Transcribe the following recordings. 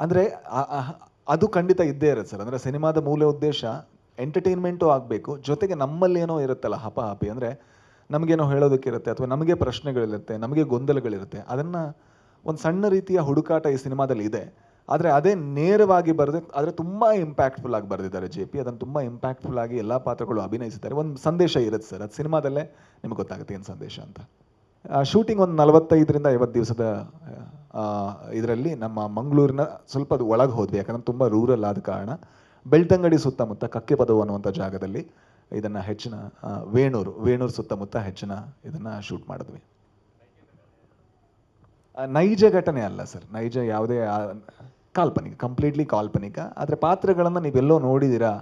ಅಂದರೆ ಅದು ಖಂಡಿತ ಇದ್ದೇ ಇರುತ್ತೆ ಸರ್. ಅಂದರೆ ಸಿನಿಮಾದ ಮೂಲ ಉದ್ದೇಶ ಎಂಟರ್ಟೈನ್ಮೆಂಟು ಆಗಬೇಕು. ಜೊತೆಗೆ ನಮ್ಮಲ್ಲಿ ಏನೋ ಇರುತ್ತಲ್ಲ ಹಪ ಹಪಿ, ಅಂದರೆ ನಮಗೇನೋ ಹೇಳೋದಕ್ಕಿರುತ್ತೆ ಅಥವಾ ನಮಗೆ ಪ್ರಶ್ನೆಗಳಿರುತ್ತೆ, ನಮಗೆ ಗೊಂದಲಗಳಿರುತ್ತೆ. ಅದನ್ನು ಒಂದು ಸಣ್ಣ ರೀತಿಯ ಹುಡುಕಾಟ ಈ ಸಿನಿಮಾದಲ್ಲಿ ಇದೆ. ಆದರೆ ಅದೇ ನೇರವಾಗಿ ಬರೆದ, ಆದರೆ ತುಂಬ ಇಂಪ್ಯಾಕ್ಟ್ಫುಲ್ ಆಗಿ ಬರೆದಿದ್ದಾರೆ ಜೆ ಪಿ. ಅದನ್ನು ತುಂಬ ಇಂಪ್ಯಾಕ್ಟ್ಫುಲ್ ಆಗಿ ಎಲ್ಲ ಪಾತ್ರಗಳು ಅಭಿನಯಿಸಿದ್ದಾರೆ. ಒಂದು ಸಂದೇಶ ಇರುತ್ತೆ ಸರ್. ಅದು ಸಿನಿಮಾದಲ್ಲೇ ನಿಮಗೆ ಗೊತ್ತಾಗುತ್ತೆ ಏನು ಸಂದೇಶ ಅಂತ. ಶೂಟಿಂಗ್ ಒಂದು ನಲವತ್ತೈದರಿಂದ ಐವತ್ತು ದಿವಸದ ಇದರಲ್ಲಿ ನಮ್ಮ ಮಂಗಳೂರಿನ ಸ್ವಲ್ಪ ಅದು ಒಳಗೆ ಹೋದ್ವಿ, ಯಾಕಂದ್ರೆ ತುಂಬ ರೂರಲ್ ಆದ ಕಾರಣ. ಬೆಳ್ತಂಗಡಿ ಸುತ್ತಮುತ್ತ ಕಕ್ಕೆ ಪದವು ಅನ್ನುವಂಥ ಜಾಗದಲ್ಲಿ ಇದನ್ನು ಹೆಚ್ಚಿನ ವೇಣೂರು ವೇಣೂರು ಸುತ್ತಮುತ್ತ ಹೆಚ್ಚಿನ ಇದನ್ನು ಶೂಟ್ ಮಾಡಿದ್ವಿ. ನೈಜ ಘಟನೆ ಅಲ್ಲ ಸರ್, ನೈಜ ಯಾವುದೇ ಕಾಲ್ಪನಿಕ ಕಂಪ್ಲೀಟ್ಲಿ ಕಾಲ್ಪನಿಕ. ಆದರೆ ಪಾತ್ರಗಳನ್ನು ನೀವೆಲ್ಲೋ ನೋಡಿದ್ದೀರಾ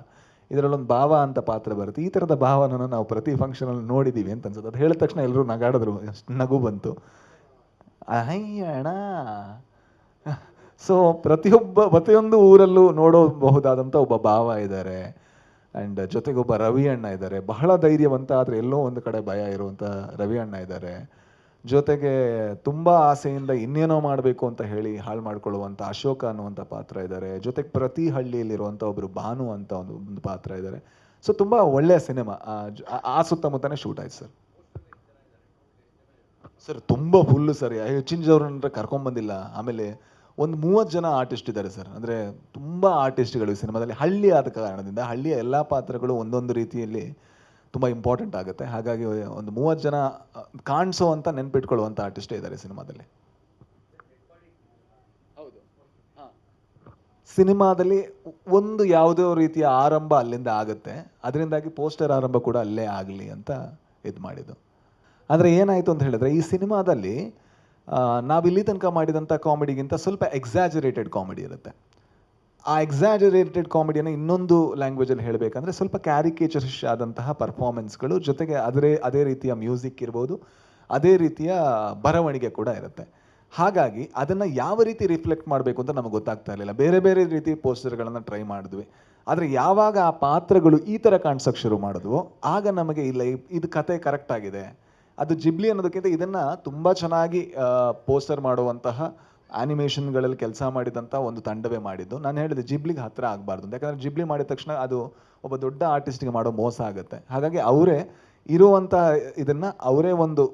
ಇದರಲ್ಲೊಂದು ಭಾವ ಅಂತ ಪಾತ್ರ ಬರುತ್ತೆ. ಈ ಥರದ ಭಾವನ ನಾವು ಪ್ರತಿ ಫಂಕ್ಷನಲ್ಲಿ ನೋಡಿದ್ದೀವಿ ಅಂತ ಅನ್ಸುತ್ತೆ. ಅದು ಹೇಳಿದ ತಕ್ಷಣ ಎಲ್ಲರೂ ನಗಾಡಿದ್ರು, ನಗು ಬಂತು. ಅಯ್ಯಣ ಸೊ ಪ್ರತಿಯೊಬ್ಬ, ಪ್ರತಿಯೊಂದು ಊರಲ್ಲೂ ನೋಡಬಹುದಾದಂಥ ಒಬ್ಬ ಭಾವ ಇದ್ದಾರೆ ಆ್ಯಂಡ್ ಜೊತೆಗೆ ಒಬ್ಬ ರವಿ ಅಣ್ಣ ಇದ್ದಾರೆ ಬಹಳ ಧೈರ್ಯವಂತ ಆದರೆ ಎಲ್ಲೋ ಒಂದು ಕಡೆ ಭಯ ಇರುವಂಥ ರವಿ ಅಣ್ಣ ಇದ್ದಾರೆ ಜೊತೆಗೆ ತುಂಬ ಆಸೆಯಿಂದ ಇನ್ನೇನೋ ಮಾಡಬೇಕು ಅಂತ ಹೇಳಿ ಹಾಳು ಮಾಡ್ಕೊಳ್ಳುವಂಥ ಅಶೋಕ ಅನ್ನುವಂಥ ಪಾತ್ರ ಇದ್ದಾರೆ ಜೊತೆಗೆ ಪ್ರತಿ ಹಳ್ಳಿಯಲ್ಲಿರುವಂಥ ಒಬ್ಬರು ಭಾನು ಅಂತ ಒಂದು ಒಂದು ಪಾತ್ರ ಇದ್ದಾರೆ ಸೊ ತುಂಬ ಒಳ್ಳೆಯ ಸಿನಿಮಾ. ಆ ಸುತ್ತಮುತ್ತನೇ ಶೂಟ್ ಆಯ್ತು ಸರ್. ಸರ್ ತುಂಬ ಫುಲ್ಲು ಸರ್. ಹೆಚ್ಚಿನ ಅಂದರೆ ಕರ್ಕೊಂಬಂದಿಲ್ಲ ಆಮೇಲೆ ಒಂದು ಮೂವತ್ತು ಜನ ಆರ್ಟಿಸ್ಟ್ ಇದ್ದಾರೆ ಸರ್ ಅಂದರೆ ತುಂಬ ಆರ್ಟಿಸ್ಟ್ಗಳು ಈ ಸಿನಿಮಾದಲ್ಲಿ. ಹಳ್ಳಿ ಆದ ಕಾರಣದಿಂದ ಹಳ್ಳಿಯ ಎಲ್ಲ ಪಾತ್ರಗಳು ಒಂದೊಂದು ರೀತಿಯಲ್ಲಿ ತುಂಬ ಇಂಪಾರ್ಟೆಂಟ್ ಆಗುತ್ತೆ. ಹಾಗಾಗಿ ಒಂದು ಮೂವತ್ತು ಜನ ಕಾಣಿಸೋ ಅಂತ ನೆನ್ಪಿಟ್ಕೊಳ್ಳುವಂಥ ಆರ್ಟಿಸ್ಟೇ ಇದ್ದಾರೆ ಸಿನಿಮಾದಲ್ಲಿ. ಸಿನಿಮಾದಲ್ಲಿ ಒಂದು ಯಾವುದೋ ರೀತಿಯ ಆರಂಭ ಅಲ್ಲಿಂದ ಆಗುತ್ತೆ. ಅದರಿಂದಾಗಿ ಪೋಸ್ಟರ್ ಆರಂಭ ಕೂಡ ಅಲ್ಲೇ ಆಗಲಿ ಅಂತ ಇದು ಮಾಡಿದ್ದು. ಆದರೆ ಏನಾಯಿತು ಅಂತ ಹೇಳಿದ್ರೆ, ಈ ಸಿನಿಮಾದಲ್ಲಿ ನಾವು ನಾವಿಲ್ಲಿ ತನಕ ಮಾಡಿದಂಥ ಕಾಮಿಡಿಗಿಂತ ಸ್ವಲ್ಪ ಎಕ್ಸಾಜರೇಟೆಡ್ ಕಾಮಿಡಿ ಇರುತ್ತೆ. ಆ ಎಕ್ಸಾಜರೇಟೆಡ್ ಕಾಮಿಡಿಯನ್ನು ಇನ್ನೊಂದು ಲ್ಯಾಂಗ್ವೇಜಲ್ಲಿ ಹೇಳಬೇಕಂದ್ರೆ ಸ್ವಲ್ಪ ಕ್ಯಾರಿಕೇಚರಿಶ್ ಆದಂತಹ ಪರ್ಫಾರ್ಮೆನ್ಸ್ಗಳು ಜೊತೆಗೆ ಅದೇ ಅದೇ ರೀತಿಯ ಮ್ಯೂಸಿಕ್ ಇರ್ಬೋದು, ಅದೇ ರೀತಿಯ ಬರವಣಿಗೆ ಕೂಡ ಇರುತ್ತೆ. ಹಾಗಾಗಿ ಅದನ್ನು ಯಾವ ರೀತಿ ರಿಫ್ಲೆಕ್ಟ್ ಮಾಡಬೇಕು ಅಂತ ನಮಗೆ ಗೊತ್ತಾಗ್ತಾ ಇರಲಿಲ್ಲ. ಬೇರೆ ಬೇರೆ ರೀತಿ ಪೋಸ್ಟರ್ಗಳನ್ನು ಟ್ರೈ ಮಾಡಿದ್ವಿ. ಆದರೆ ಯಾವಾಗ ಆ ಪಾತ್ರಗಳು ಈ ಥರ ಕಾಣಿಸೋಕೆ ಶುರು ಮಾಡಿದ್ವೋ, ಆಗ ನಮಗೆ ಇಲ್ಲ ಇದು ಕತೆ ಕರೆಕ್ಟ್ ಆಗಿದೆ. ಅದು ಜಿಬ್ಲಿ ಅನ್ನೋದಕ್ಕಿಂತ ಇದನ್ನು ತುಂಬ ಚೆನ್ನಾಗಿ ಪೋಸ್ಟರ್ ಮಾಡುವಂತಹ ಆನಿಮೇಷನ್ಗಳಲ್ಲಿ ಕೆಲಸ ಮಾಡಿದಂಥ ಒಂದು ತಂಡವೇ ಮಾಡಿದ್ದು. ನಾನು ಹೇಳಿದೆ ಜಿಬ್ಲಿಗೆ ಹತ್ರ ಆಗಬಾರ್ದು ಯಾಕಂದರೆ ಜಿಬ್ಲಿ ಮಾಡಿದ ತಕ್ಷಣ ಅದು ಒಬ್ಬ ದೊಡ್ಡ ಆರ್ಟಿಸ್ಟ್ಗೆ ಮಾಡೋ ಮೋಸ ಆಗುತ್ತೆ. ಹಾಗಾಗಿ ಅವರೇ ಇರುವಂಥ ಇದನ್ನು ಅವರೇ ಒಂದು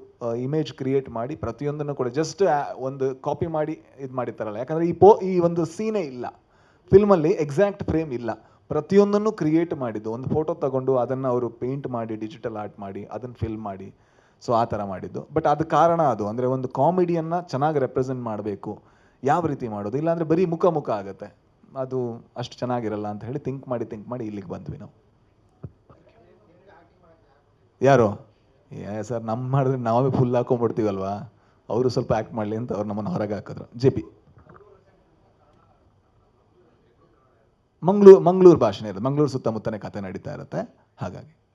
ಇಮೇಜ್ ಕ್ರಿಯೇಟ್ ಮಾಡಿ ಪ್ರತಿಯೊಂದನ್ನು ಕೂಡ ಜಸ್ಟ್ ಒಂದು ಕಾಪಿ ಮಾಡಿ ಇದು ಮಾಡಿರ್ತಾರಲ್ಲ. ಯಾಕಂದರೆ ಈ ಪೋ, ಈ ಒಂದು ಸೀನೇ ಇಲ್ಲ. ಫಿಲ್ಮಲ್ಲಿ ಎಕ್ಸಾಕ್ಟ್ ಫ್ರೇಮ್ ಇಲ್ಲ. ಪ್ರತಿಯೊಂದನ್ನು ಕ್ರಿಯೇಟ್ ಮಾಡಿದ್ದು. ಒಂದು ಫೋಟೋ ತಗೊಂಡು ಅದನ್ನು ಅವರು ಪೇಂಟ್ ಮಾಡಿ ಡಿಜಿಟಲ್ ಆರ್ಟ್ ಮಾಡಿ, ಅದನ್ನು ಫಿಲ್ಮ್ ಮಾಡಿ. ಸೊ ಆ ಥರ ಮಾಡಿದ್ದು. ಬಟ್ ಅದು ಕಾರಣ ಅದು. ಅಂದರೆ ಒಂದು ಕಾಮಿಡಿಯನ್ನು ಚೆನ್ನಾಗಿ ರೆಪ್ರೆಸೆಂಟ್ ಮಾಡಬೇಕು. ಯಾವ ರೀತಿ ಮಾಡೋದು? ಇಲ್ಲಾಂದರೆ ಬರೀ ಮುಖ ಮುಖ ಆಗುತ್ತೆ. ಅದು ಅಷ್ಟು ಚೆನ್ನಾಗಿರಲ್ಲ ಅಂತ ಹೇಳಿ ಥಿಂಕ್ ಮಾಡಿ ಥಿಂಕ್ ಮಾಡಿ ಇಲ್ಲಿಗೆ ಬಂದ್ವಿ ನಾವು. ಯಾರು? ಏ ಸರ್ ನಮ್ಮ ಮಾಡಿದ್ರೆ ನಾವೇ ಫುಲ್ ಹಾಕೊಂಡ್ಬಿಡ್ತೀವಲ್ವಾ? ಅವರು ಸ್ವಲ್ಪ ಆ್ಯಕ್ಟ್ ಮಾಡಲಿ ಅಂತ ಅವ್ರು ನಮ್ಮನ್ನು ಹೊರಗೆ ಹಾಕಿದ್ರು. ಜೆ ಪಿ ಮಂಗ್ಳೂರು, ಮಂಗಳೂರು ಭಾಷೆನೇ ಇರೋದು. ಮಂಗಳೂರು ಸುತ್ತಮುತ್ತನೇ ಕತೆ ನಡೀತಾ ಇರುತ್ತೆ. ಹಾಗಾಗಿ.